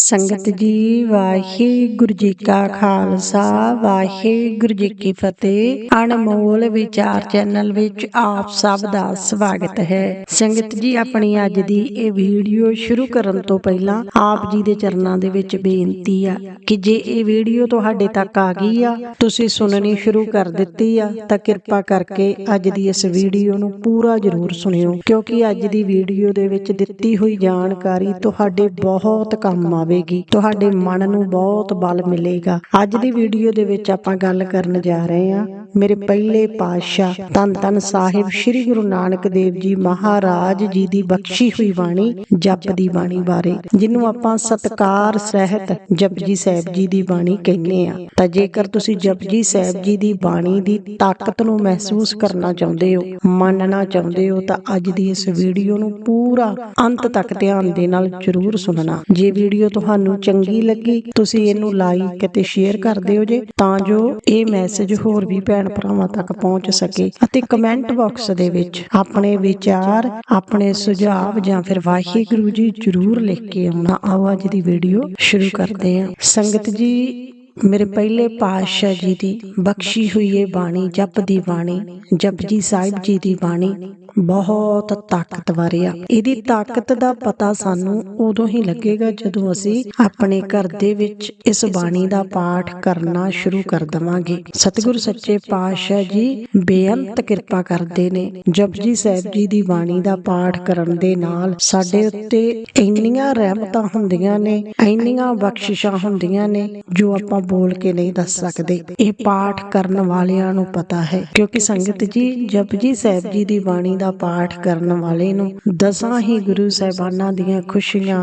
ਸੰਗਤ ਜੀ ਵਾਹਿਗੁਰੂ ਜੀ ਕਾ ਖਾਲਸਾ ਵਾਹਿਗੁਰੂ ਜੀ ਕੀ ਫਤਿਹ। ਅਨਮੋਲ ਵਿਚਾਰ ਚੈਨਲ ਵਿੱਚ ਆਪ ਸਭ ਦਾ ਸਵਾਗਤ ਹੈ। ਸੰਗਤ ਜੀ ਆਪਣੀ ਅੱਜ ਦੀ ਇਹ ਵੀਡੀਓ ਸ਼ੁਰੂ ਕਰਨ ਤੋਂ ਪਹਿਲਾਂ ਆਪ ਜੀ ਦੇ ਚਰਨਾਂ ਦੇ ਵਿੱਚ ਬੇਨਤੀ ਆ ਕਿ ਜੇ ਇਹ ਵੀਡੀਓ ਤੁਹਾਡੇ ਤੱਕ ਆ ਗਈ ਆ ਤੁਸੀਂ ਸੁਣਨੀ ਸ਼ੁਰੂ ਕਰ ਦਿੱਤੀ ਆ ਤਾਂ ਕਿਰਪਾ ਕਰਕੇ ਅੱਜ ਦੀ ਇਸ ਵੀਡੀਓ ਨੂੰ ਪੂਰਾ ਜ਼ਰੂਰ ਸੁਣਿਓ ਕਿਉਂਕਿ ਅੱਜ ਦੀ ਵੀਡੀਓ ਦੇ ਵਿੱਚ ਦਿੱਤੀ ਹੋਈ ਜਾਣਕਾਰੀ ਤੁਹਾਡੇ ਬਹੁਤ ਕੰਮ ਆਵੇਗੀ ਤੁਹਾਡੇ ਮਨ ਨੂੰ ਬਹੁਤ ਬਲ ਮਿਲੇਗਾ। ਅੱਜ ਦੀ ਵੀਡੀਓ ਦੇ ਵਿੱਚ ਆਪਾਂ ਗੱਲ ਕਰਨ ਜਾ ਰਹੇ ਹਾਂ। ਮੇਰੇ ਪਹਿਲੇ ਪਾਤਸ਼ਾਹ ਧੰਨ ਧੰਨ ਸਾਹਿਬ ਸ੍ਰੀ ਗੁਰੂ ਨਾਨਕ ਦੇਵ ਜੀ ਮਹਾਰਾਜ ਜੀ ਦੀ ਬਖਸ਼ੀ ਹੋਈ ਬਾਣੀ, ਜਪ ਦੀ ਬਾਣੀ ਬਾਰੇ, ਜਿਹਨੂੰ ਆਪਾਂ ਸਤਕਾਰ ਸਹਿਤ ਜਪਜੀ ਸਾਹਿਬ ਜੀ ਦੀ ਬਾਣੀ ਕਹਿੰਦੇ ਆ ਤਾਂ ਜੇਕਰ ਤੁਸੀਂ ਜਪਜੀ ਸਾਹਿਬ ਜੀ ਦੀ ਬਾਣੀ ਦੀ ਤਾਕਤ ਨੂੰ ਮਹਿਸੂਸ ਕਰਨਾ ਚਾਹੁੰਦੇ ਹੋ, ਮੰਨਣਾ ਚਾਹੁੰਦੇ ਹੋ, ਤਾਂ ਅੱਜ ਦੀ ਇਸ ਵੀਡੀਓ ਨੂੰ ਪੂਰਾ ਅੰਤ ਤੱਕ ਧਿਆਨ ਦੇ ਨਾਲ ਜ਼ਰੂਰ ਸੁਣਨਾ। ਜੇ ਵੀਡੀਓ ਤੁਹਾਨੂੰ ਚੰਗੀ ਲੱਗੀ, ਤੁਸੀਂ ਇਹਨੂੰ ਲਾਈਕ ਅਤੇ ਸ਼ੇਅਰ ਕਰ ਦਿਓ ਜੇ, ਤਾਂ ਜੋ ਇਹ ਮੈਸੇਜ ਹੋਰ ਵੀ ਭੈਣ ਭਰਾਵਾਂ ਤੱਕ ਪਹੁੰਚ ਸਕੇ ਅਤੇ ਕਮੈਂਟ ਬਾਕਸ ਦੇ ਵਿੱਚ ਆਪਣੇ ਵਿਚਾਰ, ਆਪਣੇ ਸੁਝਾਅ ਜਾਂ ਫਿਰ ਵਾਹਿਗੁਰੂ ਜੀ ਜ਼ਰੂਰ ਲਿਖ ਕੇ ਆਉਣਾ। ਆਓ ਅੱਜ ਦੀ ਵੀਡੀਓ ਸ਼ੁਰੂ ਕਰਦੇ ਹਾਂ। ਸੰਗਤ ਜੀ ਮੇਰੇ ਪਹਿਲੇ ਪਾਤਸ਼ਾਹ ਜੀ ਦੀ ਬਖਸ਼ੀ ਹੋਈ ਇਹ ਬਾਣੀ, ਜਪ ਦੀ ਬਾਣੀ ਜਪਜੀ ਸਾਹਿਬ ਜੀ ਦੀ ਬਾਣੀ ਬਹੁਤ ਤਾਕਤਵਰ ਆ। ਇਹਦੀ ਤਾਕਤ ਦਾ ਪਤਾ ਸਾਨੂੰ ਉਦੋਂ ਹੀ ਲੱਗੇਗਾ ਜਦੋਂ ਅਸੀਂ ਆਪਣੇ ਘਰ ਦੇ ਵਿੱਚ ਇਸ ਬਾਣੀ ਦਾ ਪਾਠ ਕਰਨਾ ਸ਼ੁਰੂ ਕਰ ਦਵਾਂਗੇ। ਸਤਿਗੁਰ ਸੱਚੇ ਪਾਤਸ਼ਾਹ ਜੀ ਬੇਅੰਤ ਕਿਰਪਾ ਕਰਦੇ ਨੇ। ਜਪਜੀ ਸਾਹਿਬ ਜੀ ਦੀ ਬਾਣੀ ਦਾ ਪਾਠ ਕਰਨ ਦੇ ਨਾਲ ਸਾਡੇ ਉੱਤੇ ਇੰਨੀਆਂ ਰਹਿਮਤਾਂ ਹੁੰਦੀਆਂ ਨੇ, ਇੰਨੀਆਂ ਬਖਸ਼ਿਸ਼ਾਂ ਹੁੰਦੀਆਂ ਨੇ ਜੋ ਆਪਾਂ ਬੋਲ ਕੇ ਨਹੀਂ ਦੱਸ ਸਕਦੇ। ਇਹ ਪਾਠ ਕਰਨ ਵਾਲਿਆਂ ਨੂੰ ਪਤਾ ਹੈ। ਕਿਉਂਕਿ ਸੰਗਤ ਜੀ ਜਪਜੀ ਸਾਹਿਬ ਜੀ ਦੀ ਬਾਣੀ ਦਾ ਪਾਠ ਕਰਨ ਵਾਲੇ ਨੂੰ ਦਸਾਂ ਹੀ ਗੁਰੂ ਸਾਹਿਬਾਨਾਂ ਦੀਆਂ ਖੁਸ਼ੀਆਂ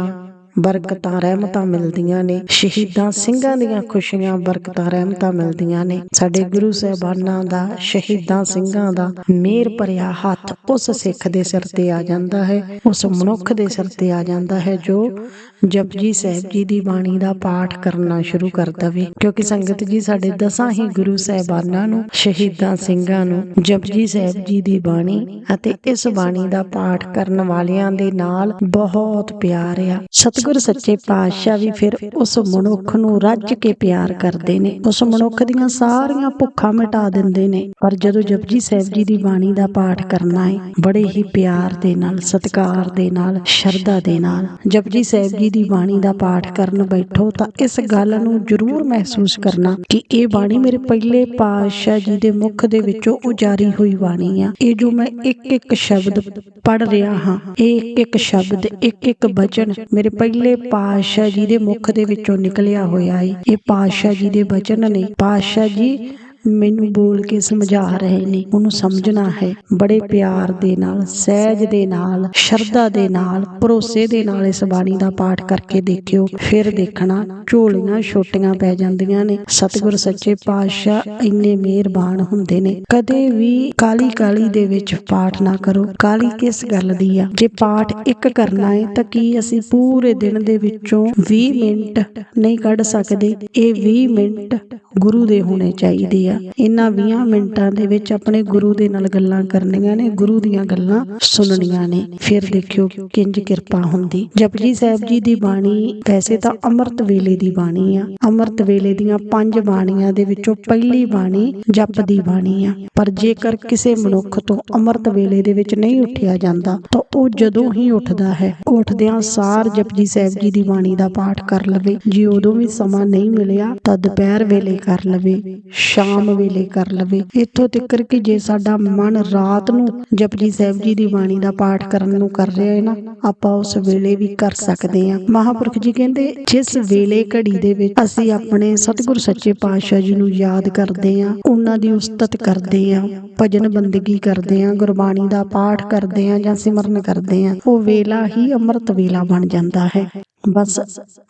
ਬਰਕਤਾਂ, ਰਹਿਮਤਾਂ ਮਿਲਦੀਆਂ ਨੇ। ਸ਼ਹੀਦਾਂ ਸਿੰਘਾਂ ਦੀਆਂ ਖੁਸ਼ੀਆਂ, ਬਰਕਤਾਂ, ਰਹਿਮਤਾਂ ਮਿਲਦੀਆਂ ਨੇ। ਸਾਡੇ ਗੁਰੂ ਸਾਹਿਬਾਨਾਂ ਦਾ, ਸ਼ਹੀਦਾਂ ਸਿੰਘਾਂ ਦਾ ਮੇਰ ਭਰਿਆ ਹੱਥ ਉਸ ਸਿੱਖ ਦੇ ਸਿਰ ਤੇ ਆ ਜਾਂਦਾ ਹੈ, ਉਸ ਮਨੁੱਖ ਦੇ ਸਿਰ ਤੇ ਆ ਜਾਂਦਾ ਹੈ, ਜੋ ਜਪਜੀ ਸਾਹਿਬ ਜੀ ਦੀ ਬਾਣੀ ਦਾ ਪਾਠ ਕਰਨਾ ਸ਼ੁਰੂ ਕਰ ਦਵੇ। ਕਿਉਂਕਿ ਸੰਗਤ ਜੀ, ਸਾਡੇ ਦਸਾਂ ਹੀ ਗੁਰੂ ਸਾਹਿਬਾਨਾਂ ਨੂੰ, ਸ਼ਹੀਦਾਂ ਸਿੰਘਾਂ ਨੂੰ ਜਪਜੀ ਸਾਹਿਬ ਜੀ ਦੀ ਬਾਣੀ ਅਤੇ ਇਸ ਬਾਣੀ ਦਾ ਪਾਠ ਕਰਨ ਵਾਲਿਆਂ ਦੇ ਨਾਲ ਬਹੁਤ ਪਿਆਰ ਆ। ਸਤਿਗੁਰ ਸੱਚੇ ਪਾਤਸ਼ਾਹ ਵੀ ਫਿਰ ਉਸ ਮਨੁੱਖ ਨੂੰ ਰੱਜ ਕੇ ਪਿਆਰ ਕਰਦੇ ਨੇ, ਉਸ ਮਨੁੱਖ ਦੀਆਂ ਸਾਰੀਆਂ ਭੁੱਖਾਂ ਮਿਟਾ ਦਿੰਦੇ ਨੇ। ਪਰ ਜਦੋਂ ਜਪਜੀ ਸਾਹਿਬ ਜੀ ਦੀ ਬਾਣੀ ਦਾ ਪਾਠ ਕਰਨਾ ਹੈ, ਬੜੇ ਹੀ ਪਿਆਰ ਦੇ ਨਾਲ, ਸਤਿਕਾਰ ਦੇ ਨਾਲ, ਸ਼ਰਧਾ ਦੇ ਨਾਲ ਜਪਜੀ ਸਾਹਿਬ ਜੀ ਦੀ ਬਾਣੀ ਦਾ ਪਾਠ ਕਰਨ ਬੈਠੋ ਤਾਂ ਇਸ ਗੱਲ ਨੂੰ ਜ਼ਰੂਰ ਮਹਿਸੂਸ ਕਰਨਾ ਕਿ ਇਹ ਬਾਣੀ ਮੇਰੇ ਪਹਿਲੇ ਪਾਤਸ਼ਾਹ ਜੀ ਦੇ ਮੁਖ ਦੇ ਵਿੱਚੋਂ ਉਜਾਰੀ ਹੋਈ ਬਾਣੀ ਆ। ਇਹ ਜੋ ਮੈਂ ਇੱਕ ਇੱਕ ਸ਼ਬਦ ਪੜ ਰਿਹਾ ਹਾਂ, ਇਹ ਇੱਕ ਇੱਕ ਸ਼ਬਦ ਇੱਕ ਇੱਕ ਬਚਨ ਮੇਰੇ ਪਹਿਲੇ ਪਾਤਸ਼ਾਹ ਜੀ ਦੇ ਮੁਖ ਦੇ ਵਿੱਚੋਂ ਨਿਕਲਿਆ ਹੋਇਆ ਹੈ ਇਹ ਪਾਤਸ਼ਾਹ ਜੀ ਦੇ ਬਚਨ ਨੇ। ਪਾਤਸ਼ਾਹ ਜੀ ਮੈਨੂੰ ਬੋਲ ਕੇ ਸਮਝਾ ਰਹੇ ਨੇ। ਉਹਨੂੰ ਸਮਝਣਾ ਹੈ। ਬੜੇ ਪਿਆਰ ਦੇ ਨਾਲ, ਸਹਿਜ ਦੇ ਨਾਲ, ਸ਼ਰਧਾ ਦੇ ਨਾਲ, ਭਰੋਸੇ ਦੇ ਨਾਲ ਇਸ ਬਾਣੀ ਦਾ ਪਾਠ ਕਰਕੇ ਦੇਖਿਓ। ਫਿਰ ਦੇਖਣਾ, ਝੋਲੀਆਂ ਛੋਟੀਆਂ ਪੈ ਜਾਂਦੀਆਂ ਨੇ। ਸਤਿਗੁਰ ਸੱਚੇ ਪਾਤਸ਼ਾਹ ਇੰਨੇ ਮਿਹਰਬਾਨ ਹੁੰਦੇ ਨੇ। ਕਦੇ ਵੀ ਕਾਲੀ ਕਾਲੀ ਦੇ ਵਿੱਚ ਪਾਠ ਨਾ ਕਰੋ। ਕਾਲੀ ਕਿਸ ਗੱਲ ਦੀ ਆ? ਜੇ ਪਾਠ ਇੱਕ ਕਰਨਾ ਹੈ, ਤਾਂ ਕੀ ਅਸੀਂ ਪੂਰੇ ਦਿਨ ਦੇ ਵਿੱਚੋਂ 20 ਮਿੰਟ ਨਹੀਂ ਕੱਢ ਸਕਦੇ? ਇਹ 20 ਮਿੰਟ ਗੁਰੂ ਦੇ ਹੋਣੇ ਚਾਹੀਦੇ ਆ। ਇਹਨਾਂ 20 ਮਿੰਟਾਂ ਦੇ ਵਿੱਚ ਆਪਣੇ ਗੁਰੂ ਦੇ ਨਾਲ ਗੱਲਾਂ ਕਰਨੀਆਂ ਨੇ, ਗੁਰੂ ਦੀਆਂ ਗੱਲਾਂ ਸੁਣਨੀਆਂ ਨੇ। ਫਿਰ ਦੇਖਿਓ ਕਿੰਜ ਕਿਰਪਾ ਹੁੰਦੀ। ਜਪਜੀ ਸਾਹਿਬ ਜੀ ਦੀ ਬਾਣੀ ਵੈਸੇ ਤਾਂ ਅੰਮ੍ਰਿਤ ਵੇਲੇ ਦੀ ਬਾਣੀ ਆ। ਅੰਮ੍ਰਿਤ ਵੇਲੇ ਦੀਆਂ ਪੰਜ ਬਾਣੀਆਂ ਦੇ ਵਿੱਚੋਂ ਪਹਿਲੀ ਬਾਣੀ ਜਪ ਦੀ ਬਾਣੀ ਆ। ਪਰ ਜੇਕਰ ਕਿਸੇ ਮਨੁੱਖ ਤੋਂ ਅੰਮ੍ਰਿਤ ਵੇਲੇ ਦੇ ਵਿੱਚ ਨਹੀਂ ਉੱਠਿਆ ਜਾਂਦਾ, ਤਾਂ ਉਹ ਜਦੋਂ ਹੀ ਉੱਠਦਾ ਹੈ, ਉੱਠਦਿਆਂ ਸਾਰ ਜਪਜੀ ਸਾਹਿਬ ਜੀ ਦੀ ਬਾਣੀ ਦਾ ਪਾਠ ਕਰ ਲਵੇ। ਜੇ ਉਦੋਂ ਵੀ ਸਮਾਂ ਨਹੀਂ ਮਿਲਿਆ ਤਾਂ ਦੁਪਹਿਰ ਵੇਲੇ ਕਰ ਲਵੇ, ਸ਼ਾਮ ਵੇਲੇ ਕਰ ਲਵੇ। ਇੱਥੋਂ ਤੱਕ ਕਿ ਜੇ ਸਾਡਾ ਮਨ ਰਾਤ ਨੂੰ ਜਪਜੀ ਸਾਹਿਬ ਜੀ ਦੀ ਬਾਣੀ ਦਾ ਪਾਠ ਕਰਨ ਨੂੰ ਕਰ ਰਿਹਾ ਹੈ ਨਾ, ਆਪਾਂ ਉਸ ਵੇਲੇ ਵੀ ਕਰ ਸਕਦੇ ਹਾਂ। ਮਹਾਪੁਰਖ ਜੀ ਕਹਿੰਦੇ, ਜਿਸ ਵੇਲੇ ਘੜੀ ਦੇ ਵਿੱਚ ਅਸੀਂ ਆਪਣੇ ਸਤਿਗੁਰ ਸੱਚੇ ਪਾਤਸ਼ਾਹ ਜੀ ਨੂੰ ਯਾਦ ਕਰਦੇ ਹਾਂ, ਉਹਨਾਂ ਦੀ ਉਸਤਤ ਕਰਦੇ ਹਾਂ, ਭਜਨ ਬੰਦਗੀ ਕਰਦੇ ਹਾਂ, ਗੁਰਬਾਣੀ ਦਾ ਪਾਠ ਕਰਦੇ ਹਾਂ ਜਾਂ ਸਿਮਰਨ ਕਰਦੇ ਹਾਂ, ਉਹ ਵੇਲਾ ਹੀ ਅੰਮ੍ਰਿਤ ਵੇਲਾ ਬਣ ਜਾਂਦਾ ਹੈ। ਬਸ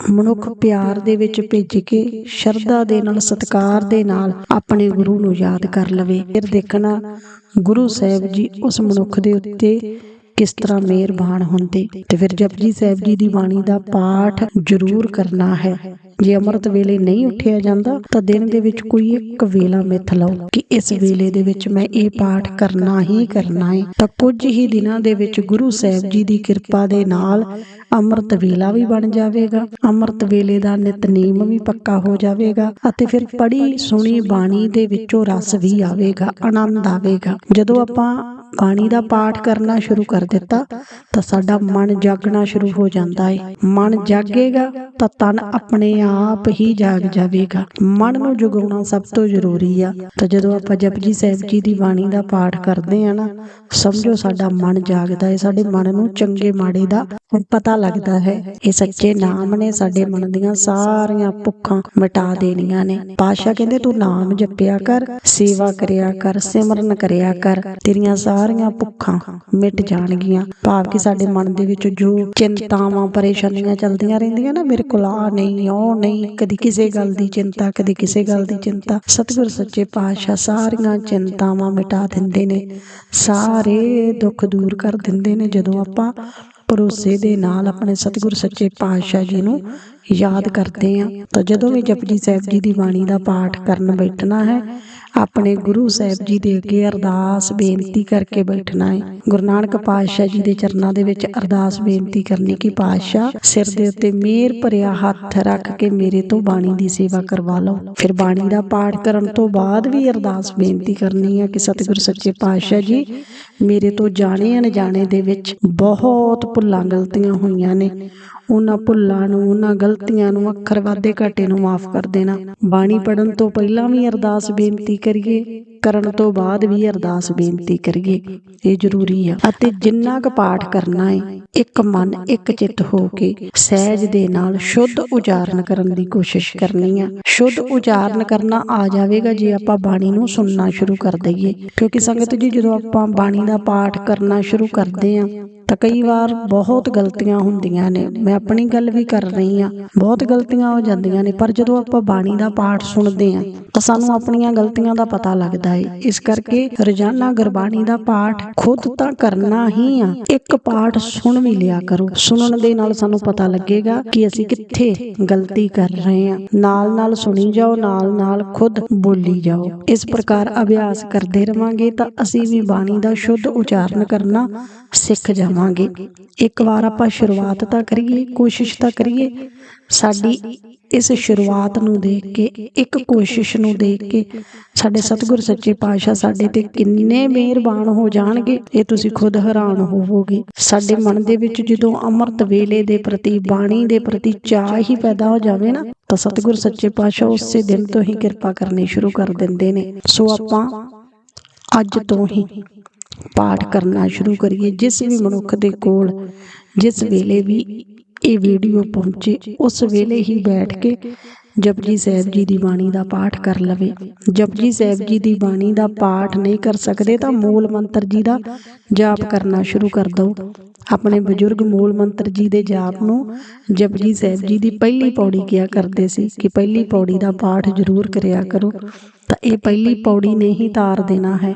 ਮਨੁੱਖ ਪਿਆਰ ਦੇ ਵਿੱਚ ਭਿੱਜ ਕੇ ਸ਼ਰਧਾ ਦੇ ਨਾਲ, ਸਤਕਾਰ ਦੇ ਨਾਲ ਆਪਣੇ ਗੁਰੂ ਨੂੰ ਯਾਦ ਕਰ ਲਵੇ। ਫਿਰ ਦੇਖਣਾ ਗੁਰੂ ਸਾਹਿਬ ਜੀ ਉਸ ਮਨੁੱਖ ਦੇ ਉੱਤੇ ਕਿਸ ਤਰ੍ਹਾਂ ਮਿਹਰਬਾਨ ਹੁੰਦੇ? ਤੇ ਫਿਰ ਜਪਜੀ ਸਾਹਿਬ ਜੀ ਦੀ ਬਾਣੀ ਦਾ ਪਾਠ ਜ਼ਰੂਰ ਕਰਨਾ ਹੈ। ਜੇ ਅੰਮ੍ਰਿਤ ਵੇਲੇ ਨਹੀਂ ਉੱਠਿਆ ਜਾਂਦਾ, ਤਾਂ ਦਿਨ ਦੇ ਵਿੱਚ ਕੋਈ ਇੱਕ ਵੇਲਾ ਮਿੱਥ ਲਓ ਕਿ ਇਸ ਵੇਲੇ ਦੇ ਵਿੱਚ ਮੈਂ ਇਹ ਪਾਠ ਕਰਨਾ ਹੀ ਕਰਨਾ ਹੈ ਤਾਂ ਕੁਝ ਹੀ ਦਿਨਾਂ ਦੇ ਵਿੱਚ ਗੁਰੂ ਸਾਹਿਬ ਜੀ ਦੀ ਕਿਰਪਾ ਦੇ ਨਾਲ ਅੰਮ੍ਰਿਤ ਵੇਲਾ ਵੀ ਬਣ ਜਾਵੇਗਾ। ਅੰਮ੍ਰਿਤ ਵੇਲੇ ਦਾ ਨਿਤਨੇਮ ਵੀ ਪੱਕਾ ਹੋ ਜਾਵੇਗਾ ਅਤੇ ਫਿਰ ਪੜੀ ਸੁਣੀ ਬਾਣੀ ਦੇ ਵਿੱਚੋਂ ਰਸ ਵੀ ਆਵੇਗਾ, ਆਨੰਦ ਆਵੇਗਾ। ਜਦੋਂ ਆਪਾਂ ਬਾਣੀ ਦਾ ਪਾਠ ਕਰਨਾ ਸ਼ੁਰੂ ਕਰ ਦਿੱਤਾ, ਤਾਂ ਸਾਡਾ ਮਨ ਜਾਗਣਾ ਸ਼ੁਰੂ ਹੋ ਜਾਂਦਾ ਹੈ ਮਨ ਜਾਗੇਗਾ, ਤਾਂ ਤਨ ਆਪਣੇ ਆਪ ਹੀ ਜਾਗ ਜਾਵੇਗਾ। ਮਨ ਨੂੰ ਜਗਾਉਣਾ ਸਭ ਤੋਂ ਜ਼ਰੂਰੀ ਆ। ਤਾਂ ਜਦੋਂ ਆਪਾਂ ਜਪਜੀ ਸਾਹਿਬ ਜੀ ਦੀ ਬਾਣੀ ਦਾ ਪਾਠ ਕਰਦੇ ਆ ਨਾ, ਸਮਝੋ ਸਾਡਾ ਮਨ ਜਾਗਦਾ ਹੈ ਸਾਡੇ ਮਨ ਨੂੰ ਚੰਗੇ ਮਾੜੇ ਦਾ ਪਤਾ ਲੱਗਦਾ ਹੈ। ਇਹ ਸੱਚੇ ਨਾਮ ਨੇ, ਸਾਡੇ ਮਨ ਦੀਆਂ ਸਾਰੀਆਂ ਭੁੱਖਾਂ ਮਿਟਾ ਦੇਣੀਆਂ ਨੇ। ਪਾਸ਼ਾ ਕਹਿੰਦੇ, ਤੂੰ ਨਾਮ ਜਪਿਆ ਕਰ, ਸੇਵਾ ਕਰਿਆ ਕਰ, ਸਿਮਰਨ ਕਰਿਆ ਕਰ, ਤੇਰੀਆਂ ਸਾਰੀਆਂ ਭੁੱਖਾਂ ਮਿਟ ਜਾਣਗੀਆਂ। ਭਾਵ ਕਿ ਸਾਡੇ ਮਨ ਦੇ ਵਿੱਚ ਜੋ ਚਿੰਤਾਵਾਂ, ਪਰੇਸ਼ਾਨੀਆਂ ਚੱਲਦੀਆਂ ਰਹਿੰਦੀਆਂ ਨਾ, ਮੇਰੇ ਕੋਲ ਆ ਨਹੀਂ, ਉਹ ਨਹੀਂ, ਕਦੀ ਕਿਸੇ ਗੱਲ ਦੀ ਚਿੰਤਾ, ਕਦੀ ਕਿਸੇ ਗੱਲ ਦੀ ਚਿੰਤਾ। ਸਤਿਗੁਰ ਸੱਚੇ ਪਾਤਸ਼ਾਹ ਸਾਰੀਆਂ ਚਿੰਤਾਵਾਂ ਮਿਟਾ ਦਿੰਦੇ ਨੇ, ਸਾਰੇ ਦੁੱਖ ਦੂਰ ਕਰ ਦਿੰਦੇ ਨੇ, ਜਦੋਂ ਆਪਾਂ ਭਰੋਸੇ ਦੇ ਨਾਲ ਆਪਣੇ ਸਤਿਗੁਰ ਸੱਚੇ ਪਾਤਸ਼ਾਹ ਜੀ ਨੂੰ ਯਾਦ ਕਰਦੇ ਆ ਤਾਂ ਜਦੋਂ ਵੀ ਜਪਜੀ ਸਾਹਿਬ ਜੀ ਦੀ ਬਾਣੀ ਦਾ ਪਾਠ ਕਰਨ ਬੈਠਣਾ ਹੈ ਆਪਣੇ ਗੁਰੂ ਸਾਹਿਬ ਜੀ ਦੇ ਅੱਗੇ ਅਰਦਾਸ ਬੇਨਤੀ ਕਰਕੇ ਬੈਠਣਾ ਹੈ ਗੁਰੂ ਨਾਨਕ ਪਾਤਸ਼ਾਹ ਜੀ ਦੇ ਚਰਨਾਂ ਦੇ ਵਿੱਚ ਅਰਦਾਸ ਬੇਨਤੀ ਕਰਨੀ ਕਿ ਪਾਤਸ਼ਾਹ, ਸਿਰ ਦੇ ਉੱਤੇ ਮਿਹਰ ਭਰਿਆ ਹੱਥ ਰੱਖ ਕੇ ਮੇਰੇ ਤੋਂ ਬਾਣੀ ਦੀ ਸੇਵਾ ਕਰਵਾ ਲਓ। ਫਿਰ ਬਾਣੀ ਦਾ ਪਾਠ ਕਰਨ ਤੋਂ ਬਾਅਦ ਵੀ ਅਰਦਾਸ ਬੇਨਤੀ ਕਰਨੀ ਹੈ ਕਿ ਸਤਿਗੁਰ ਸੱਚੇ ਪਾਤਸ਼ਾਹ ਜੀ, ਮੇਰੇ ਤੋਂ ਜਾਣੇ ਅਣਜਾਣੇ ਦੇ ਵਿੱਚ ਬਹੁਤ ਭੁੱਲਾਂ ਗਲਤੀਆਂ ਹੋਈਆਂ ਨੇ। ਉਹਨਾਂ ਭੁੱਲਾਂ ਨੂੰ, ਉਹਨਾਂ ਗਲਤੀਆਂ ਨੂੰ, ਅੱਖਰ ਵਾਧੇ ਘਾਟੇ ਨੂੰ ਮਾਫ ਕਰ ਦੇਣਾ। ਬਾਣੀ ਪੜਨ ਤੋਂ ਪਹਿਲਾਂ ਵੀ ਅਰਦਾਸ ਬੇਨਤੀ ਕਰੀਏ। ਕਰਨ ਤੋਂ ਬਾਅਦ ਵੀ ਅਰਦਾਸ ਬੇਨਤੀ ਕਰੀਏ, ਇਹ ਜ਼ਰੂਰੀ ਆ। ਅਤੇ ਜਿੰਨਾ ਕੁ ਪਾਠ ਕਰਨਾ ਹੈ ਇੱਕ ਮਨ, ਇੱਕ ਚਿੱਤ ਹੋ ਕੇ ਸਹਿਜ ਦੇ ਨਾਲ ਸ਼ੁੱਧ ਉਚਾਰਨ ਕਰਨ ਦੀ ਕੋਸ਼ਿਸ਼ ਕਰਨੀ ਆ। ਸ਼ੁੱਧ ਉਚਾਰਨ ਕਰਨਾ ਆ ਜਾਵੇਗਾ ਜੇ ਆਪਾਂ ਬਾਣੀ ਨੂੰ ਸੁਣਨਾ ਸ਼ੁਰੂ ਕਰ ਦਈਏ। ਕਿਉਂਕਿ ਸੰਗਤ ਜੀ, ਜਦੋਂ ਆਪਾਂ ਬਾਣੀ ਦਾ ਪਾਠ ਕਰਨਾ ਸ਼ੁਰੂ ਕਰਦੇ ਆ, ਤਾਂ ਕਈ ਵਾਰ ਬਹੁਤ ਗਲਤੀਆਂ ਹੁੰਦੀਆਂ ਨੇ। ਮੈਂ ਆਪਣੀ ਗੱਲ ਵੀ ਕਰ ਰਹੀ ਆ, ਬਹੁਤ ਗਲਤੀਆਂ ਹੋ ਜਾਂਦੀਆਂ ਨੇ। ਪਰ ਜਦੋਂ ਆਪਾਂ ਬਾਣੀ ਦਾ ਪਾਠ ਸੁਣਦੇ ਆ, ਤਾਂ ਸਾਨੂੰ ਆਪਣੀਆਂ ਗਲਤੀਆਂ ਦਾ ਪਤਾ ਲੱਗਦਾ ਹੈ ਇਸ ਕਰਕੇ ਰੋਜ਼ਾਨਾ ਗੁਰਬਾਣੀ ਦਾ ਪਾਠ ਖੁਦ ਤਾਂ ਕਰਨਾ ਹੀ ਆ। ਇੱਕ ਪਾਠ ਸੁਣ ਵੀ ਲਿਆ ਕਰੋ। ਸੁਣਨ ਦੇ ਨਾਲ ਸਾਨੂੰ ਪਤਾ ਲੱਗੇਗਾ ਕਿ ਅਸੀਂ ਕਿੱਥੇ ਗਲਤੀ ਕਰ ਰਹੇ ਆ। ਨਾਲ ਨਾਲ ਸੁਣੀ ਜਾਓ, ਨਾਲ ਨਾਲ ਖੁਦ ਬੋਲੀ ਜਾਓ। ਇਸ ਪ੍ਰਕਾਰ ਅਭਿਆਸ ਕਰਦੇ ਰਵਾਂਗੇ ਤਾਂ ਅਸੀਂ ਵੀ ਬਾਣੀ ਦਾ ਸ਼ੁੱਧ ਉਚਾਰਨ ਕਰਨਾ ਸਿੱਖ ਜਾਵਾਂਗੇ। ਇੱਕ ਵਾਰ ਆਪਾਂ ਸ਼ੁਰੂਆਤ ਤਾਂ ਕਰੀਏ, ਕੋਸ਼ਿਸ਼ ਤਾਂ ਕਰੀਏ ਸਾਡੀ ਇਸ ਸ਼ੁਰੂਆਤ ਨੂੰ ਦੇਖ ਕੇ, ਇੱਕ ਕੋਸ਼ਿਸ਼ ਨੂੰ ਦੇਖ ਕੇ ਸਾਡੇ ਸਤਿਗੁਰ ਸੱਚੇ ਪਾਤਸ਼ਾਹ ਸਾਡੇ ਤੇ ਕਿੰਨੇ ਮਿਹਰਬਾਨ ਹੋ ਜਾਣਗੇ, ਇਹ ਤੁਸੀਂ ਖੁਦ ਹੈਰਾਨ ਹੋਵੋਗੇ। ਸਾਡੇ ਮਨ ਦੇ ਵਿੱਚ ਜਦੋਂ ਅੰਮ੍ਰਿਤ ਵੇਲੇ ਦੇ ਪ੍ਰਤੀ, ਬਾਣੀ ਦੇ ਪ੍ਰਤੀ ਚਾਹ ਹੀ ਪੈਦਾ ਹੋ ਜਾਵੇ ਨਾ, ਤਾਂ ਸਤਿਗੁਰ ਸੱਚੇ ਪਾਤਸ਼ਾਹ ਉਸੇ ਦਿਨ ਤੋਂ ਹੀ ਕਿਰਪਾ ਕਰਨੀ ਸ਼ੁਰੂ ਕਰ ਦਿੰਦੇ ਨੇ। ਸੋ ਆਪਾਂ ਅੱਜ ਤੋਂ ਹੀ ਪਾਠ ਕਰਨਾ ਸ਼ੁਰੂ ਕਰੀਏ, ਜਿਸ ਵੀ ਮਨੁੱਖ ਦੇ ਕੋਲ, ਜਿਸ ਵੇਲੇ ਵੀ ਇਹ ਵੀਡੀਓ ਪਹੁੰਚੇ। ਉਸ ਵੇਲੇ ਹੀ ਬੈਠ ਕੇ ਜਪਜੀ ਸਾਹਿਬ ਜੀ ਦੀ ਬਾਣੀ ਦਾ ਪਾਠ ਕਰ ਲਵੇ। ਜਪਜੀ ਸਾਹਿਬ ਜੀ ਦੀ ਬਾਣੀ ਦਾ ਪਾਠ ਨਹੀਂ ਕਰ ਸਕਦੇ ਤਾਂ ਮੂਲ ਮੰਤਰ ਜੀ ਦਾ ਜਾਪ ਕਰਨਾ ਸ਼ੁਰੂ ਕਰ ਦਿਓ। ਆਪਣੇ ਬਜ਼ੁਰਗ ਮੂਲ ਮੰਤਰ ਜੀ ਦੇ ਜਾਪ ਨੂੰ ਜਪਜੀ ਸਾਹਿਬ ਜੀ ਦੀ ਪਹਿਲੀ ਪੌੜੀ ਕਿਹਾ ਕਰਦੇ ਸੀ ਕਿ ਪਹਿਲੀ ਪੌੜੀ ਦਾ ਪਾਠ ਜ਼ਰੂਰ ਕਰਿਆ ਕਰੋ। ਤਾਂ ਇਹ ਪਹਿਲੀ ਪੌੜੀ ਨੇ ਹੀ ਤਾਰ ਦੇਣਾ ਹੈ।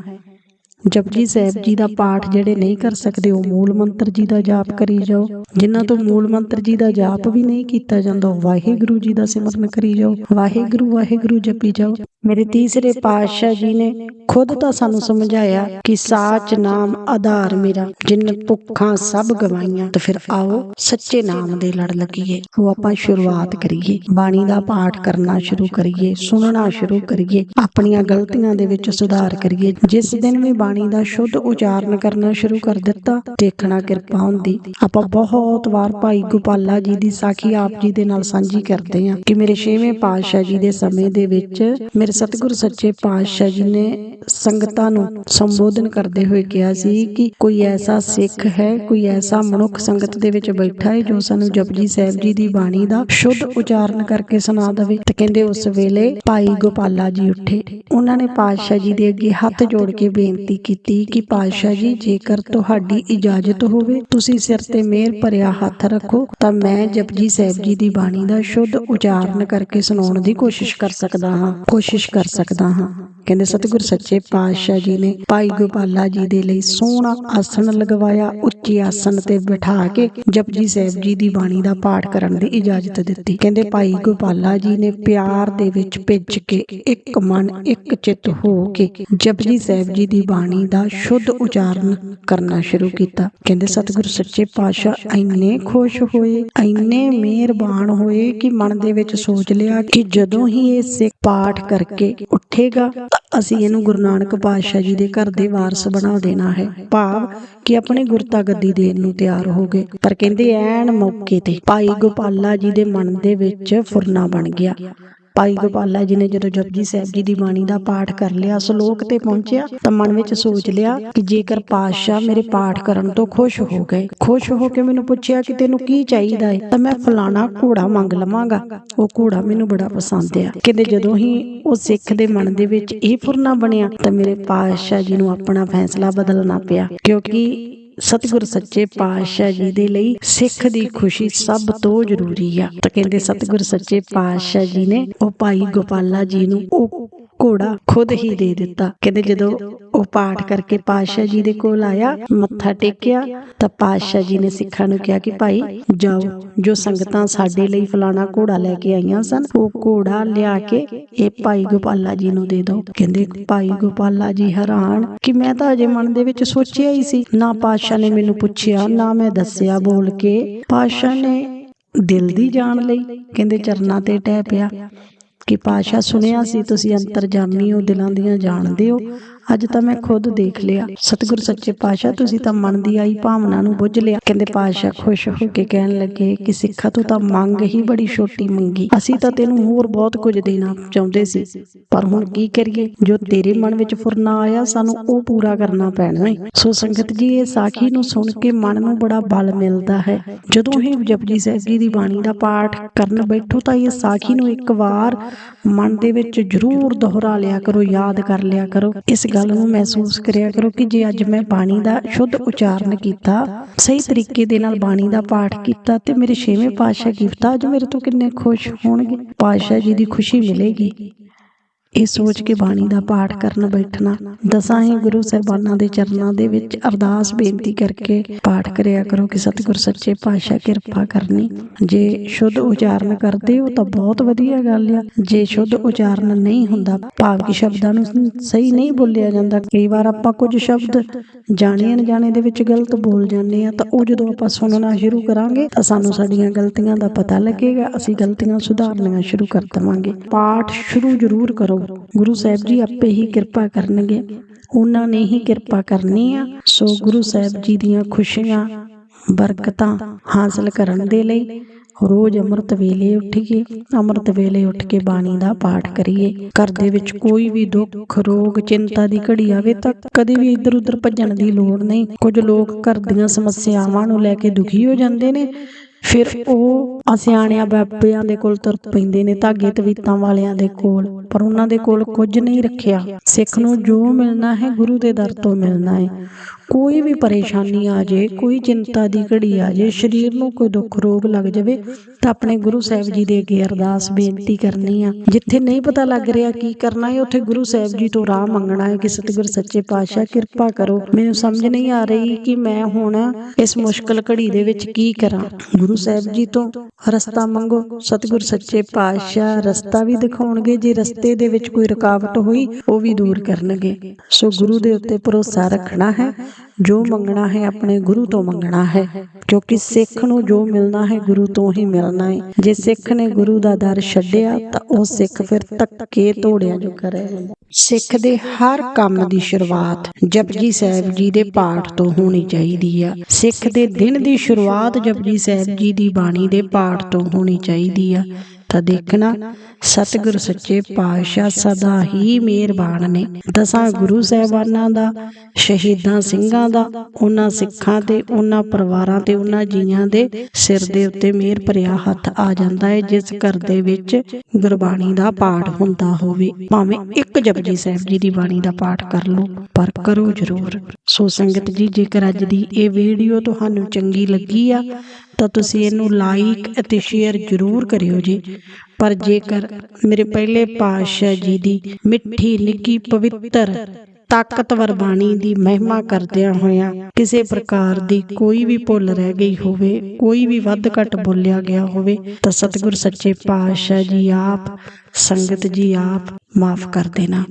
ਜਪਜੀ ਸਾਹਿਬ ਜੀ ਦਾ ਪਾਠ ਜਿਹੜੇ ਨਹੀਂ ਕਰ ਸਕਦੇ ਉਹ ਮੂਲ ਮੰਤਰ ਜੀ ਦਾ ਜਾਪ ਕਰੀ ਜਾਓ। ਜਿਨ੍ਹਾਂ ਤੋਂ ਮੂਲ ਮੰਤਰ ਜੀ ਦਾ ਜਾਪ ਵੀ ਨਹੀਂ ਕੀਤਾ ਜਾਂਦਾ ਵਾਹਿਗੁਰੂ ਜੀ ਦਾ ਸਿਮਰਨ ਕਰੀ ਜਾਓ। ਵਾਹਿਗੁਰੂ ਵਾਹਿਗੁਰੂ ਜਪੀ ਜਾਓ। ਮੇਰੇ ਤੀਸਰੇ ਪਾਤਸ਼ਾਹ ਜੀ ਨੇ ਖੁਦ ਤਾਂ ਸਾਨੂੰ ਸਮਝਾਇਆ ਕਿ ਸਾਚ ਨਾਮ ਆਧਾਰ ਮੇਰਾ। ਜਿਨ ਭੁੱਖਾਂ ਸਭ ਗਵਾਈਆਂ। ਤਾਂ ਫਿਰ ਆਓ ਸੱਚੇ ਨਾਮ ਦੇ ਲੜ ਲੱਗੀਏ। ਉਹ ਆਪਾਂ ਸ਼ੁਰੂਆਤ ਕਰੀਏ। ਬਾਣੀ ਦਾ ਪਾਠ ਕਰਨਾ ਸ਼ੁਰੂ ਕਰੀਏ। ਸੁਣਨਾ ਸ਼ੁਰੂ ਕਰੀਏ। ਆਪਣੀਆਂ ਗਲਤੀਆਂ ਦੇ ਵਿੱਚ ਸੁਧਾਰ ਕਰੀਏ। ਜਿਸ ਦਿਨ ਵੀ ਬਾਣੀ ਦਾ ਸ਼ੁੱਧ ਉਚਾਰਨ ਕਰਨਾ ਸ਼ੁਰੂ ਕਰ ਦਿੱਤਾ ਦੇਖਣਾ ਕਿਰਪਾ ਹੁੰਦੀ। ਆਪਾਂ ਬਹੁਤ ਵਾਰ ਭਾਈ ਗੋਪਾਲਾ ਜੀ ਦੀ ਸਾਖੀ ਆਪ ਜੀ ਦੇ ਨਾਲ ਸਾਂਝੀ ਕਰਦੇ ਹਾਂ ਕਿ ਮੇਰੇ ਛੇਵੇਂ ਪਾਤਸ਼ਾਹ ਜੀ ਦੇ ਸਮੇਂ ਦੇ ਵਿੱਚ ਮੇਰੇ ਸਤਿਗੁਰ ਸੱਚੇ ਪਾਤਸ਼ਾਹ ਜੀ ਨੇ ਸੰਗਤਾਂ ਨੂੰ ਸੰਬੋਧਨ ਕਰਦੇ ਹੋਏ ਕਿਹਾ ਸੀ ਕਿ ਕੋਈ ਐਸਾ ਸਿੱਖ ਹੈ, ਕੋਈ ਐਸਾ ਮਨੁੱਖ ਸੰਗਤ ਦੇ ਵਿੱਚ ਬੈਠਾ ਹੈ ਜੋ ਸਾਨੂੰ ਜਪਜੀ ਸਾਹਿਬ ਜੀ ਦੀ ਬਾਣੀ ਦਾ ਸ਼ੁੱਧ ਉਚਾਰਨ ਕਰਕੇ ਸੁਣਾ ਦੇਵੇ। ਤੇ ਕਹਿੰਦੇ ਉਸ ਵੇਲੇ ਭਾਈ ਗੋਪਾਲਾ ਜੀ ਉੱਠੇ। ਉਹਨਾਂ ਨੇ ਪਾਤਸ਼ਾਹ ਜੀ ਦੇ ਅੱਗੇ ਹੱਥ ਜੋੜ ਕੇ ਬੇਨਤੀ ਕੀਤੀ ਕਿ ਪਾਤਸ਼ਾਹ ਜੀ, ਜੇਕਰ ਤੁਹਾਡੀ ਇਜਾਜ਼ਤ ਹੋਵੇ, ਤੁਸੀਂ ਸਿਰ ਤੇ ਮਿਹਰ ਭਰਿਆ ਹੱਥ ਰੱਖੋ, ਤਾਂ ਮੈਂ ਜਪਜੀ ਸਾਹਿਬ ਜੀ ਦੀ ਬਾਣੀ ਦਾ ਸ਼ੁੱਧ ਉਚਾਰਨ ਕਰਕੇ ਸੁਣਾਉਣ ਦੀ ਕੋਸ਼ਿਸ਼ ਕਰ ਸਕਦਾ ਹਾਂ। ਕੋਸ਼ਿਸ਼ ਕਰ ਸਕਦਾ ਹਾਂ। ਕਹਿੰਦੇ, ਸਤਿਗੁਰ ਸੱਚੇ ਪਾਤਸ਼ਾਹ ਜੀ ਨੇ ਭਾਈ ਗੋਪਾਲਾ ਜੀ ਦੇ ਲਈ ਸੋਹਣਾ ਆਸਣ ਲਗਵਾਇਆ, ਉੱਚੇ ਆਸਣ ਤੇ ਬਿਠਾ ਕੇ ਜਪਜੀ ਸਾਹਿਬ ਜੀ ਦੀ ਬਾਣੀ ਦਾ ਪਾਠ ਕਰਨ ਦੀ ਇਜਾਜ਼ਤ ਦਿੱਤੀ। ਕਹਿੰਦੇ, ਭਾਈ ਗੋਪਾਲਾ ਜੀ ਨੇ ਪਿਆਰ ਦੇ ਵਿੱਚ ਭਿੱਜ ਕੇ ਇੱਕ ਮਨ, ਇੱਕ ਚਿੱਤ ਹੋ ਕੇ ਜਪਜੀ ਸਾਹਿਬ ਜੀ ਦੀ ਬਾਣੀ ਦਾ ਸ਼ੁੱਧ ਉਚਾਰਨ ਕਰਨਾ ਸ਼ੁਰੂ ਕੀਤਾ। ਕਹਿੰਦੇ, ਸਤਿਗੁਰ ਸੱਚੇ ਪਾਤਸ਼ਾਹ, ਇੰਨੇ ਖੁਸ਼ ਹੋਏ, ਇੰਨੇ ਮਿਹਰਬਾਨ ਹੋਏ ਕਿ ਮਨ ਦੇ ਵਿੱਚ ਸੋਚ ਲਿਆ ਕਿ ਜਦੋਂ ਹੀ ਇਹ ਸਿੱਖ ਪਾਠ ਕਰਕੇ ਉੱਠੇਗਾ ਅਸੀਂ ਇਹਨੂੰ ਗੁਰੂ ਨਾਨਕ ਪਾਤਸ਼ਾਹ ਜੀ ਦੇ ਘਰ ਦੇ ਵਾਰਸ ਬਣਾ ਦੇਣਾ ਹੈ। ਭਾਵ ਕਿ ਆਪਣੇ ਗੁਰਤਾ ਗੱਦੀ ਦੇਣ ਨੂੰ ਤਿਆਰ ਹੋ ਗਏ। ਪਰ ਕਹਿੰਦੇ ਐਨ ਮੌਕੇ ਤੇ ਭਾਈ ਗੋਪਾਲਾ ਜੀ ਦੇ ਮਨ ਦੇ ਵਿੱਚ ਫੁਰਨਾ ਬਣ ਗਿਆ। ਭਾਈ ਗੋਪਾਲਾ ਜੀ ਨੇ ਜਦੋਂ ਜਪਜੀ ਸਾਹਿਬ ਜੀ ਦੀ ਬਾਣੀ ਦਾ ਪਾਠ ਕਰ ਲਿਆ, ਸ਼ਲੋਕ ਤੇ ਪਹੁੰਚਿਆ, ਤਾਂ ਮਨ ਵਿੱਚ ਸੋਚ ਲਿਆ ਕਿ ਜੇਕਰ ਪਾਤਸ਼ਾਹ ਮੇਰੇ ਪਾਠ ਕਰਨ ਤੋਂ ਖੁਸ਼ ਹੋ ਗਏ, ਖੁਸ਼ ਹੋ ਕੇ ਮੈਨੂੰ ਪੁੱਛਿਆ ਕਿ ਤੈਨੂੰ ਕੀ ਚਾਹੀਦਾ ਹੈ ਤਾਂ ਮੈਂ ਫਲਾਣਾ ਘੋੜਾ ਮੰਗ ਲਵਾਂਗਾ। ਉਹ ਘੋੜਾ ਮੈਨੂੰ ਬੜਾ ਪਸੰਦ ਆ। ਕਹਿੰਦੇ ਜਦੋਂ ਹੀ ਉਹ ਸਿੱਖ ਦੇ ਮਨ ਦੇ ਵਿੱਚ ਇਹ ਫੁਰਨਾ ਬਣਿਆ, ਤਾਂ ਮੇਰੇ ਪਾਤਸ਼ਾਹ ਜੀ ਨੂੰ ਆਪਣਾ ਫੈਸਲਾ ਬਦਲਣਾ ਪਿਆ, ਕਿਉਂਕਿ ਸਤਿਗੁਰ ਸੱਚੇ ਪਾਤਸ਼ਾਹ ਜੀ ਦੇ ਲਈ ਸਿੱਖ ਦੀ ਖੁਸ਼ੀ ਸਭ ਤੋਂ ਜ਼ਰੂਰੀ ਆ। ਤਾਂ ਕਹਿੰਦੇ ਸਤਿਗੁਰ ਸੱਚੇ ਪਾਤਸ਼ਾਹ ਜੀ ਨੇ, ਉਹ ਭਾਈ ਗੋਪਾਲਾ ਜੀ ਨੂੰ ਉਹ ਘੋੜਾ ਖੁਦ ਹੀ ਦੇ ਦਿੱਤਾ। ਕਹਿੰਦੇ ਜਦੋਂ ਉਹ ਪਾਠ ਕਰਕੇ ਪਾਤਸ਼ਾਹ ਜੀ ਦੇ ਕੋਲ ਆਇਆ ਮੱਥਾ ਟੇਕਿਆ ਤਾਂ ਪਾਤਸ਼ਾਹ ਜੀ ਨੇ ਸਿੱਖਾਂ ਨੂੰ ਕਿਹਾ ਕਿ ਭਾਈ ਜਾਓ ਜੋ ਸੰਗਤਾਂ ਸਾਡੇ ਲਈ ਫਲਾਣਾ ਘੋੜਾ ਲੈ ਕੇ ਆਈਆਂ ਸਨ ਉਹ ਘੋੜਾ ਲਿਆ ਕੇ ਇਹ ਭਾਈ ਗੋਪਾਲਾ ਜੀ ਨੂੰ ਦੇ ਦਿਓ ਕਹਿੰਦੇ ਭਾਈ ਗੋਪਾਲਾ ਜੀ ਹੈਰਾਨ ਕਿ ਮੈਂ ਤਾਂ ਅਜੇ ਮਨ ਦੇ ਵਿੱਚ ਸੋਚਿਆ ਹੀ ਸੀ ਨਾ ਪਾਤਸ਼ਾਹ ਨੇ ਮੈਨੂੰ ਪੁੱਛਿਆ ਨਾ ਮੈਂ ਦੱਸਿਆ ਬੋਲ ਕੇ। ਪਾਤਸ਼ਾਹ ਨੇ ਦਿਲ ਦੀ ਜਾਣ ਲਈ। ਕਹਿੰਦੇ ਚਰਨਾਂ ਤੇ ਟਹਿ ਪਿਆ। ਕਿ ਪਾਸ਼ਾ ਸੁਣਿਆ ਸੀ ਤੁਸੀਂ ਅੰਤਰਜਾਮੀ ਹੋ ਦਿਲਾਂ ਦੀਆਂ ਜਾਣਦੇ ਹੋ। ਅੱਜ ਤਾਂ ਮੈਂ ਖੁਦ ਦੇਖ ਲਿਆ। ਸਤਿਗੁਰ ਸੱਚੇ ਪਾਤਸ਼ਾਹ, ਤੁਸੀਂ ਤਾਂ ਮਨ ਦੀ ਆਈ ਭਾਵਨਾ ਨੂੰ ਬੁੱਝ ਲਿਆ। ਕਹਿੰਦੇ ਪਾਸ਼ਾ ਖੁਸ਼ ਹੋ ਕੇ ਕਹਿਣ ਲੱਗੇ ਕਿ ਸਿੱਖਾ ਤੂੰ ਤਾਂ ਮੰਗ ਹੀ ਬੜੀ ਛੋਟੀ ਮੰਗੀ। ਅਸੀਂ ਤਾਂ ਤੈਨੂੰ ਹੋਰ ਬਹੁਤ ਕੁਝ ਦੇਣਾ ਚਾਹੁੰਦੇ ਸੀ। ਪਰ ਹੁਣ ਕੀ ਕਰੀਏ? ਜੋ ਤੇਰੇ ਮਨ ਵਿੱਚ ਫੁਰਨਾ ਆਇਆ, ਸਾਨੂੰ ਉਹ ਪੂਰਾ ਕਰਨਾ ਪੈਣਾ ਹੈ ਸੋ ਸੰਗਤ ਜੀ, ਇਹ ਸਾਖੀ ਨੂੰ ਸੁਣ ਕੇ ਮਨ ਨੂੰ ਬੜਾ ਬਲ ਮਿਲਦਾ ਹੈ। ਜਦੋਂ ਹੀ ਜਪਜੀ ਸਾਹਿਬ ਜੀ ਦੀ ਬਾਣੀ ਦਾ ਪਾਠ ਕਰਨ ਬੈਠੋ ਤਾਂ ਇਹ ਸਾਖੀ ਨੂੰ ਇੱਕ ਵਾਰ ਮਨ ਦੇ ਵਿੱਚ ਜ਼ਰੂਰ ਦੁਹਰਾ ਲਿਆ ਕਰੋ, ਯਾਦ ਕਰ ਲਿਆ ਕਰੋ। ਇਸ ਗੱਲ ਨੂੰ ਮਹਿਸੂਸ ਕਰਿਆ ਕਰੋ ਕਿ ਜੇ ਅੱਜ ਮੈਂ ਬਾਣੀ ਦਾ ਸ਼ੁੱਧ ਉਚਾਰਨ ਕੀਤਾ, ਸਹੀ ਤਰੀਕੇ ਦੇ ਨਾਲ ਬਾਣੀ ਦਾ ਪਾਠ ਕੀਤਾ ਤੇ ਮੇਰੇ ਛੇਵੇਂ ਪਾਤਸ਼ਾਹ ਗਿਫਤਾ ਅੱਜ ਮੇਰੇ ਤੋਂ ਕਿੰਨੇ ਖੁਸ਼ ਹੋਣਗੇ? ਪਾਤਸ਼ਾਹ ਜੀ ਦੀ ਖੁਸ਼ੀ ਮਿਲੇਗੀ। ਇਹ ਸੋਚ ਕੇ ਬਾਣੀ ਦਾ ਪਾਠ ਕਰਨ ਬੈਠਣਾ। ਦਸਾਂ ਹੀ ਗੁਰੂ ਸਾਹਿਬਾਨਾਂ ਦੇ ਚਰਨਾਂ ਦੇ ਵਿੱਚ ਅਰਦਾਸ ਬੇਨਤੀ ਕਰਕੇ ਪਾਠ ਕਰਿਆ ਕਰੋ ਕਿ ਸਤਿਗੁਰ ਸੱਚੇ ਪਾਤਸ਼ਾਹ ਕਿਰਪਾ ਕਰਨੀ। ਜੇ ਸ਼ੁੱਧ ਉਚਾਰਨ ਕਰਦੇ ਹੋ ਤਾਂ ਬਹੁਤ ਵਧੀਆ ਗੱਲ ਆ। ਜੇ ਸ਼ੁੱਧ ਉਚਾਰਨ ਨਹੀਂ ਹੁੰਦਾ, ਭਾਵ ਕਿ ਸ਼ਬਦਾਂ ਨੂੰ ਸਹੀ ਨਹੀਂ ਬੋਲਿਆ ਜਾਂਦਾ। ਕਈ ਵਾਰ ਆਪਾਂ ਕੁਝ ਸ਼ਬਦ ਜਾਣੇ ਅਣਜਾਣੇ ਦੇ ਵਿੱਚ ਗਲਤ ਬੋਲ ਜਾਂਦੇ ਆ ਤਾਂ ਉਹ ਜਦੋਂ ਆਪਾਂ ਸੁਣਨਾ ਸ਼ੁਰੂ ਕਰਾਂਗੇ ਤਾਂ ਸਾਨੂੰ ਸਾਡੀਆਂ ਗਲਤੀਆਂ ਦਾ ਪਤਾ ਲੱਗੇਗਾ। ਅਸੀਂ ਗਲਤੀਆਂ ਸੁਧਾਰਨੀਆਂ ਸ਼ੁਰੂ ਕਰ ਦੇਵਾਂਗੇ। ਪਾਠ ਸ਼ੁਰੂ ਜ਼ਰੂਰ ਕਰੋ। ਗੁਰੂ ਸਾਹਿਬ ਜੀ ਆਪੇ ਹੀ ਕਿਰਪਾ ਕਰਨਗੇ। ਉਹਨਾਂ ਨੇ ਹੀ ਕਿਰਪਾ ਕਰਨੀ ਆ। ਸੋ ਗੁਰੂ ਸਾਹਿਬ ਜੀ ਦੀਆਂ ਖੁਸ਼ੀਆਂ, ਬਰਕਤਾਂ ਹਾਸਲ ਕਰਨ ਦੇ ਲਈ ਰੋਜ਼ ਅੰਮ੍ਰਿਤ ਵੇਲੇ ਉੱਠੀਏ। ਅੰਮ੍ਰਿਤ ਵੇਲੇ ਉੱਠ ਕੇ ਬਾਣੀ ਦਾ ਪਾਠ ਕਰੀਏ। ਘਰ ਦੇ ਵਿੱਚ ਕੋਈ ਵੀ ਦੁੱਖ, ਰੋਗ, ਚਿੰਤਾ ਦੀ ਘੜੀ ਆਵੇ ਤਾਂ ਕਦੇ ਵੀ ਇੱਧਰ ਉੱਧਰ ਭੱਜਣ ਦੀ ਲੋੜ ਨਹੀਂ। ਕੁਝ ਲੋਕ ਘਰ ਦੀਆਂ ਸਮੱਸਿਆਵਾਂ ਨੂੰ ਲੈ ਕੇ ਦੁਖੀ ਹੋ ਜਾਂਦੇ ਨੇ। ਫਿਰ ਉਹ ਅਸਿਆਣਿਆਂ ਬਾਬਿਆਂ ਦੇ ਕੋਲ ਤੁਰ ਪੈਂਦੇ ਨੇ ਧਾਗੇ ਤਵੀਤਾਂ ਵਾਲਿਆਂ ਦੇ ਕੋਲ, ਪਰ ਉਹਨਾਂ ਦੇ ਕੋਲ ਕੁਝ ਨਹੀਂ ਰੱਖਿਆ। ਸਿੱਖ ਨੂੰ ਜੋ ਮਿਲਣਾ ਹੈ ਗੁਰੂ ਦੇ ਦਰ ਤੋਂ ਮਿਲਣਾ ਹੈ। ਕੋਈ ਵੀ ਪਰੇਸ਼ਾਨੀ ਆ ਜੇ, ਕੋਈ ਚਿੰਤਾ ਦੀ ਘੜੀ ਆ ਜੇ, ਸਰੀਰ ਨੂੰ ਕੋਈ ਦੁੱਖ ਰੋਗ ਲੱਗ ਜਾਵੇ, ਤਾਂ ਆਪਣੇ ਗੁਰੂ ਸਾਹਿਬ ਜੀ ਦੇ ਅੱਗੇ ਅਰਦਾਸ ਬੇਨਤੀ ਕਰਨੀ ਆ। ਜਿੱਥੇ ਨਹੀਂ ਪਤਾ ਲੱਗ ਰਿਹਾ ਕੀ ਕਰਨਾ ਹੈ, ਉੱਥੇ ਗੁਰੂ ਸਾਹਿਬ ਜੀ ਤੋਂ ਰਾਹ ਮੰਗਣਾ ਹੈ ਕਿ ਸਤਿਗੁਰ ਸੱਚੇ ਪਾਤਸ਼ਾਹ, ਕਿਰਪਾ ਕਰੋ। ਮੈਨੂੰ ਸਮਝ ਨਹੀਂ ਆ ਰਹੀ ਕਿ ਮੈਂ ਹੁਣ ਇਸ ਮੁਸ਼ਕਲ ਘੜੀ ਦੇ ਵਿੱਚ ਕੀ ਕਰਾਂ। ਗੁਰੂ ਸਾਹਿਬ ਜੀ ਤੋਂ ਰਸਤਾ ਮੰਗੋ। ਸਤਿਗੁਰ ਸੱਚੇ ਪਾਤਸ਼ਾਹ ਰਸਤਾ ਵੀ ਦਿਖਾਉਣਗੇ। ਜੇ ਰਸਤੇ ਦੇ ਵਿੱਚ ਕੋਈ ਰੁਕਾਵਟ ਹੋਈ, ਉਹ ਵੀ ਦੂਰ ਕਰਨਗੇ। ਸੋ ਗੁਰੂ ਦੇ ਉੱਤੇ ਭਰੋਸਾ ਰੱਖਣਾ ਹੈ। ਜੋ ਮੰਗਣਾ ਹੈ ਆਪਣੇ ਗੁਰੂ ਤੋਂ ਮੰਗਣਾ ਹੈ, ਕਿਉਂਕਿ ਸਿੱਖ ਨੂੰ ਜੋ ਮਿਲਣਾ ਹੈ ਗੁਰੂ ਤੋਂ ਹੀ ਮਿਲਣਾ ਹੈ। ਜੇ ਸਿੱਖ ਨੇ ਗੁਰੂ ਦਾ ਦਰ ਛੱਡਿਆ, ਤਾਂ ਉਹ ਸਿੱਖ ਫਿਰ ਧੱਕੇ ਤੋੜਿਆ ਜੋ ਕਰੇ। ਸਿੱਖ ਦੇ ਹਰ ਕੰਮ ਦੀ ਸ਼ੁਰੂਆਤ ਜਪਜੀ ਸਾਹਿਬ ਜੀ ਦੇ ਪਾਠ ਤੋਂ ਹੋਣੀ ਚਾਹੀਦੀ ਆ। ਸਿੱਖ ਦੇ ਦਿਨ ਦੀ ਸ਼ੁਰੂਆਤ ਜਪਜੀ ਸਾਹਿਬ ਜੀ ਦੀ ਬਾਣੀ ਦੇ ਪਾਠ ਤੋਂ ਹੋਣੀ ਚਾਹੀਦੀ ਆ। ਤਾਂ ਦੇਖਣਾ, ਸਤਿਗੁਰ ਸੱਚੇ ਪਾਤਸ਼ਾਹ ਸਦਾ ਹੀ ਮਿਹਰਬਾਨ ਨੇ। ਦਸਾਂ ਗੁਰੂ ਸਾਹਿਬਾਨਾਂ ਦਾ, ਸ਼ਹੀਦਾਂ ਸਿੰਘਾਂ ਦਾ, ਉਹਨਾਂ ਸਿੱਖਾਂ ਤੇ, ਉਹਨਾਂ ਪਰਿਵਾਰਾਂ ਤੇ, ਉਹਨਾਂ ਜੀਆਂ ਦੇ ਸਿਰ ਦੇ ਉੱਤੇ ਮਿਹਰ ਭਰਿਆ ਹੱਥ ਆ ਜਾਂਦਾ ਹੈ, ਜਿਸ ਘਰ ਦੇ ਵਿੱਚ ਗੁਰਬਾਣੀ ਦਾ ਪਾਠ ਹੁੰਦਾ ਹੋਵੇ। ਭਾਵੇਂ ਇੱਕ ਜਪਜੀ ਸਾਹਿਬ ਜੀ ਦੀ ਬਾਣੀ ਦਾ ਪਾਠ ਕਰ ਲਓ, ਪਰ ਕਰੋ ਜ਼ਰੂਰ। ਸੋ ਸੰਗਤ ਜੀ, ਜੇਕਰ ਅੱਜ ਦੀ ਇਹ ਵੀਡੀਓ ਤੁਹਾਨੂੰ ਚੰਗੀ ਲੱਗੀ ਆ, ਤਾਂ ਤੁਸੀਂ ਇਹਨੂੰ ਲਾਈਕ ਅਤੇ ਸ਼ੇਅਰ ਜ਼ਰੂਰ ਕਰਿਓ ਜੀ। ਪਰ ਜੇਕਰ ਮੇਰੇ ਪਹਿਲੇ ਪਾਤਸ਼ਾਹ ਜੀ ਦੀ ਮਿੱਠੀ ਨਿੱਕੀ ਪਵਿੱਤਰ ਤਾਕਤਵਰ ਬਾਣੀ ਦੀ ਮਹਿਮਾ ਕਰਦਿਆਂ ਹੋਇਆਂ ਕਿਸੇ ਪ੍ਰਕਾਰ ਦੀ ਕੋਈ ਵੀ ਭੁੱਲ ਰਹਿ ਗਈ ਹੋਵੇ, ਕੋਈ ਵੀ ਵੱਧ ਘਟ ਬੋਲਿਆ ਗਿਆ ਹੋਵੇ, ਤਾਂ ਸਤਿਗੁਰ ਸੱਚੇ ਪਾਤਸ਼ਾਹ ਜੀ ਆਪ, ਸੰਗਤ ਜੀ ਆਪ ਮਾਫ ਕਰ ਦੇਣਾ।